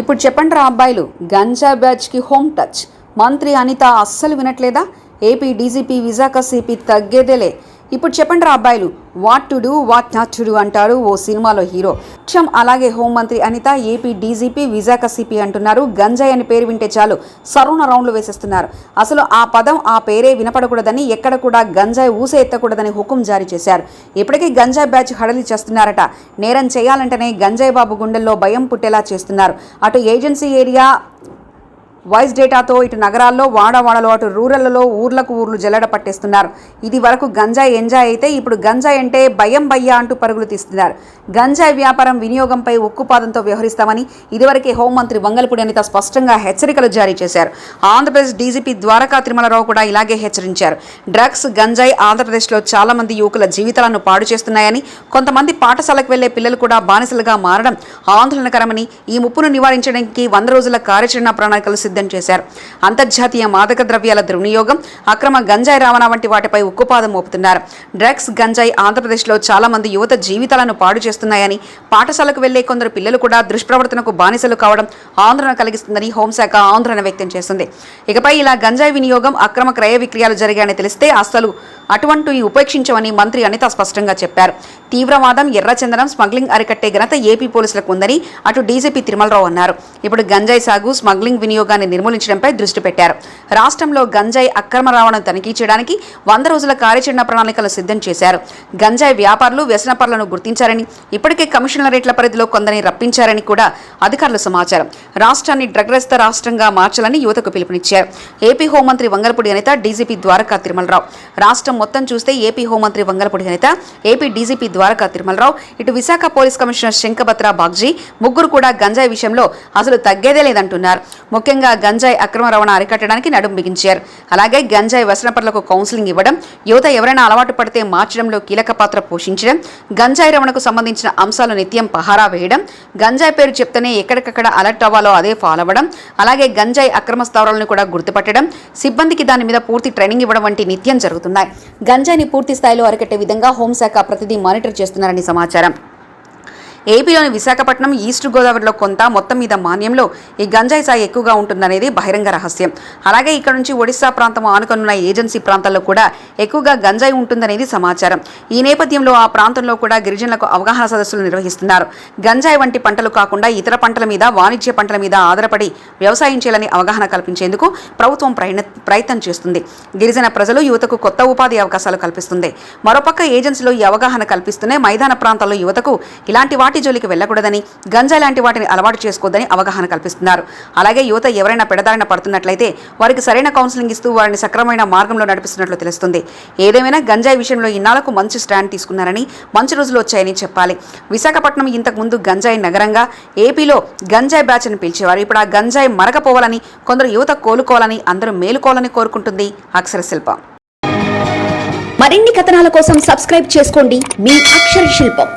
ఇప్పుడు చెప్పండి రా అబ్బాయిలు గంజా బ్యాచ్కి హోమ్ టచ్. మంత్రి అనిత అస్సలు వినట్లేదా? ఏపీ డీజీపీ విశాఖ సిపి తగ్గేదేలే. ఇప్పుడు చెప్పండి రా అబ్బాయిలు what to do what not to do అంటారు ఓ సినిమాలో హీరో. క్షం అలాగే హోంమంత్రి Anitha AP DGP Visakha CP అంటున్నారు. గంజాయి అని పేరు వింటే చాలు సరుణ రౌండ్లు వేసేస్తున్నారు. అసలు ఆ పదం ఆ పేరే వినపడకూడదని ఎక్కడ కూడా గంజాయి ఊసే ఎత్తకూడదని హుకుం జారీ చేశారు. ఇప్పటికీ గంజాయి బ్యాచ్ హడలి చేస్తున్నారట. నేరం చేయాలంటేనే గంజాయి బాబు గుండెల్లో భయం పుట్టేలా చేస్తున్నారు. అటు ఏజెన్సీ ఏరియా వాయిస్ డేటాతో ఇటు నగరాల్లో వాడవాడలో అటు రూరల్లో ఊర్లకు ఊర్లు జల్లడ పట్టేస్తున్నారు. ఇది వరకు గంజాయి ఎంజాయ్ అయితే ఇప్పుడు గంజాయి అంటే భయం భయ్యా అంటూ పరుగులు తీస్తున్నారు. గంజాయి వ్యాపారం వినియోగంపై ఉక్కుపాదంతో వ్యవహరిస్తామని ఇదివరకే హోంమంత్రి వంగలపూడి అనిత స్పష్టంగా హెచ్చరికలు జారీ చేశారు. ఆంధ్రప్రదేశ్ డీజీపీ ద్వారకా తిరుమలరావు కూడా ఇలాగే హెచ్చరించారు. డ్రగ్స్ గంజాయి ఆంధ్రప్రదేశ్లో చాలా మంది యువకుల జీవితాలను పాడు చేస్తున్నాయని కొంతమంది పాఠశాలకు వెళ్ళే పిల్లలు కూడా బానిసలుగా మారడం ఆందోళనకరమని ఈ ముప్పును నివారించడానికి వంద రోజుల కార్యాచరణ ప్రణాళికలు సిద్ధం చేశారు. అంతర్జాతీయ మాదక ద్రవ్యాల దుర్వినియోగం అక్రమ గంజాయి రవాణా వంటి వాటిపై ఉక్కుపాదం మోపుతున్నారు. డ్రగ్స్ గంజాయి ఆంధ్రప్రదేశ్లో చాలా మంది యువత జీవితాలను పాడు చేస్తున్నాయని పాఠశాలకు వెళ్ళే కొందరు పిల్లలు కూడా దుష్ప్రవర్తనకు బానిసలు కావడం ఆందోళన కలిగిస్తుందని హోంశాఖ ఆందోళన వ్యక్తం చేసింది ఇకపై ఇలా గంజాయి వినియోగం అక్రమ క్రయ విక్రయాలు జరిగాయని తెలిస్తే అసలు అటువంటివి ఉపేక్షించమని మంత్రి అనిత స్పష్టంగా చెప్పారు. తీవ్రవాదం ఎర్రచందనం స్మగ్లింగ్ అరికట్టే ఘనత ఏపీ పోలీసులకు ఉందని అటు డీజీపీ తిరుమలరావు అన్నారు. ఇప్పుడు గంజాయి సాగు స్మగ్లింగ్ వినియోగాన్ని నిర్మూలించడంపై దృష్టి పెట్టారు. రాష్ట్రంలో గంజాయి అక్రమ రవాణా తనిఖీ చేయడానికి వంద రోజుల కార్యాచరణ ప్రణాళికలు సిద్ధం చేశారు. గంజాయి వ్యాపారులు వ్యసనపరులను గుర్తించారని ఇప్పటికే కమిషనరేట్ల పరిధిలో కొందరిని రప్పించారని కూడా అధికారులు సమాచారం. రాష్ట్రాన్ని డ్రగ్రస్త రాష్ట్రంగా మార్చాలని యువతకు పిలుపునిచ్చారు. ఏపీ హోంమంత్రి వంగలపూడి అనిత డీజీపీ ద్వారకా తిరుమలరావు. రాష్ట్రం మొత్తం చూస్తే ఏపీ హోంమంత్రి వంగలపూడి అనిత ఏపీ డీజీపీ ద్వారకా తిరుమలరావు ఇటు విశాఖ పోలీస్ కమిషనర్ శంఖభద్ర బాగ్జీ ముగ్గురు కూడా గంజాయి విషయంలో అసలు తగ్గేదే లేదంటున్నారు. ముఖ్యంగా గంజాయి అక్రమ రవాణా అరికట్టడానికి నడుం బిగించారు. అలాగే గంజాయి వ్యసనపరులకు కౌన్సిలింగ్ ఇవ్వడం యువత ఎవరైనా అలవాటు పడితే మార్చడంలో కీలక పాత్ర పోషించడం గంజాయి రవాణాకు సంబంధించిన అంశాలు నిత్యం పహారా వేయడం గంజాయి పేరు చెప్తేనే ఎక్కడికక్కడ అలర్ట్ అవ్వాలో అదే ఫాలో అవ్వడం అలాగే గంజాయి అక్రమ స్థావరాలను కూడా గుర్తుపట్టడం సిబ్బందికి దాని మీద పూర్తి ట్రైనింగ్ ఇవ్వడం వంటి నిత్యం జరుగుతున్నాయి. గంజాయిని పూర్తి స్థాయిలో అరికట్టే విధంగా హోంశాఖ ప్రతిదీ మానిటర్ చేస్తున్నారని సమాచారం. ఏపీలోని విశాఖపట్నం ఈస్ట్ గోదావరిలో కొంత మొత్తం మీద మాన్యంలో ఈ గంజాయి సాగు ఎక్కువగా ఉంటుందనేది బహిరంగ రహస్యం. అలాగే ఇక్కడ నుంచి ఒడిశా ప్రాంతం ఆనుకనున్న ఏజెన్సీ ప్రాంతాల్లో కూడా ఎక్కువగా గంజాయి ఉంటుందనేది సమాచారం. ఈ నేపథ్యంలో ఆ ప్రాంతంలో కూడా గిరిజనులకు అవగాహన సదస్సులు నిర్వహిస్తున్నారు. గంజాయి వంటి పంటలు కాకుండా ఇతర పంటల మీద వాణిజ్య పంటల మీద ఆధారపడి వ్యవసాయం చేయాలని అవగాహన కల్పించేందుకు ప్రభుత్వం ప్రయత్న ప్రయత్నం చేస్తుంది. గిరిజన ప్రజలు యువతకు కొత్త ఉపాధి అవకాశాలు కల్పిస్తుంది. మరోపక్క ఏజెన్సీలో ఈ అవగాహన కల్పిస్తూనే మైదాన ప్రాంతాల్లో యువతకు ఇలాంటి వాటి జోలికి వెళ్ళకూడదని గంజా లాంటి వాటిని అలవాటు చేసుకోవద్దని అవగాహన కల్పిస్తున్నారు. అలాగే యువత ఎవరైనా పెడదారిన పడుతున్నట్లయితే వారికి సరైన కౌన్సిలింగ్ ఇస్తూ వారిని సక్రమైన మార్గంలో నడిపిస్తున్నట్లు తెలుస్తుంది. ఏదేమైనా గంజాయి విషయంలో ఇన్నాళ్ళకు మంచి స్టాండ్ తీసుకున్నారని మంచి రోజులు వచ్చాయని చెప్పాలి. విశాఖపట్నం ఇంతకు ముందు గంజాయి నగరంగా ఏపీలో గంజాయి బ్యాచ్ అని పిలిచేవారు. ఇప్పుడు ఆ గంజాయి మరకపోవాలని కొందరు యువత కోలుకోవాలని అందరూ మేలుకోవాలని కోరుకుంటుంది అక్షర శిల్పం. మరిన్ని కథనాల కోసం సబ్స్క్రైబ్ చేసుకోండి. మీ అక్షర శిల్పం.